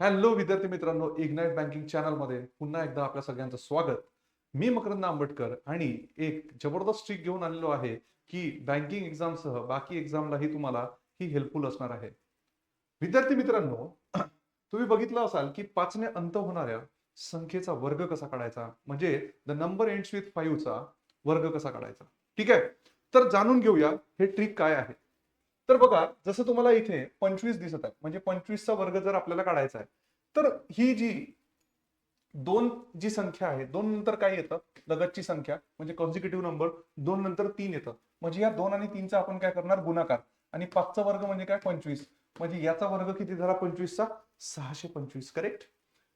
Hello विद्यार्थी मित्रांनो ignite banking चॅनलमध्ये पुन्हा एकदा आपल्या सगळ्यांचं स्वागत. मी मकरंद आंबटकर आणि एक जबरदस्त ट्रिक घेऊन आलेलो आहे की बँकिंग एक्झामसह बाकी एक्झामलाही तुम्हाला ही हेल्पफुल असणार आहे. विद्यार्थी मित्रांनो तुम्ही बघितलं असाल की पाचने अंत होणाऱ्या संख्येचा वर्ग कसा काढायचा? म्हणजे द नंबर एंड्स विथ फाईव्हचा वर्ग कसा काढायचा? ठीक आहे? तर जाणून घेऊया हे ट्रिक काय आहे. तर बघा जसं तुम्हाला इथे पंचवीस दिसत आहे म्हणजे पंचवीसचा वर्ग जर आपल्याला काढायचा आहे तर ही जी दोन जी संख्या आहे दोन नंतर काय येतं? लगतची संख्या म्हणजे कॉन्झिक्युटिव्ह नंबर दोन नंतर तीन येतं. म्हणजे या दोन आणि तीनचा आपण काय करणार? गुणाकार. आणि पाचचा वर्ग म्हणजे काय? पंचवीस. म्हणजे याचा वर्ग किती झाला? पंचवीसचा? सहाशे पंचवीस करेक्ट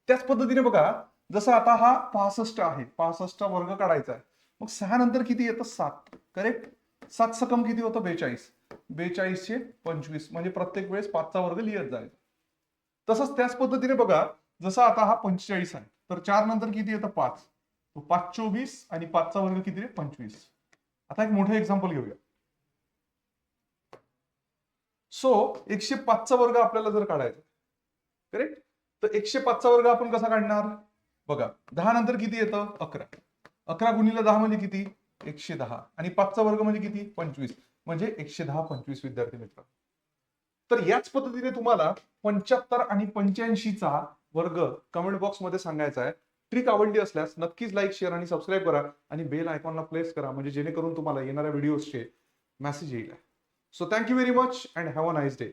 त्याच पद्धतीने बघा जसं आता हा पासष्ट आहे पासष्टचा वर्ग काढायचा आहे मग सहा नंतर किती येतं? सात करेक्ट सात सकम किती होतं? बेचाळीस. बेचाळीसशे पंचवीस म्हणजे प्रत्येक वेळेस पाचचा वर्ग लिहित जायचा तसंच त्याच पद्धतीने बघा जसं आता हा पंचेचाळीस आहे तर चार नंतर किती येतं? पाच. पाच चोवीस आणि पाचचा वर्ग किती रे? पंचवीस. आता एक मोठं एक्झाम्पल घेऊया. सो एकशे पाचचा वर्ग आपल्याला जर काढायचा करेक्ट तर एकशे पाचचा वर्ग आपण कसा काढणार? बघा दहा नंतर किती येतं? अकरा. अकरा गुणिले दहा म्हणजे किती? एकशे दहा. आणि पाचचा वर्ग म्हणजे किती? पंचवीस. म्हणजे एकशे दहा पंचवीस विद्यार्थी मित्र. तर याच पद्धतीने तुम्हाला पंच्याहत्तर आणि पंच्याऐंशीचा वर्ग कमेंट बॉक्समध्ये सांगायचा आहे. ट्रिक आवडली असल्यास नक्कीच लाईक शेअर आणि सबस्क्राईब करा आणि बेल आयकॉनला प्लेस करा म्हणजे जेणेकरून तुम्हाला येणाऱ्या व्हिडिओजचे मेसेज येईल. So thank you very much and have a nice day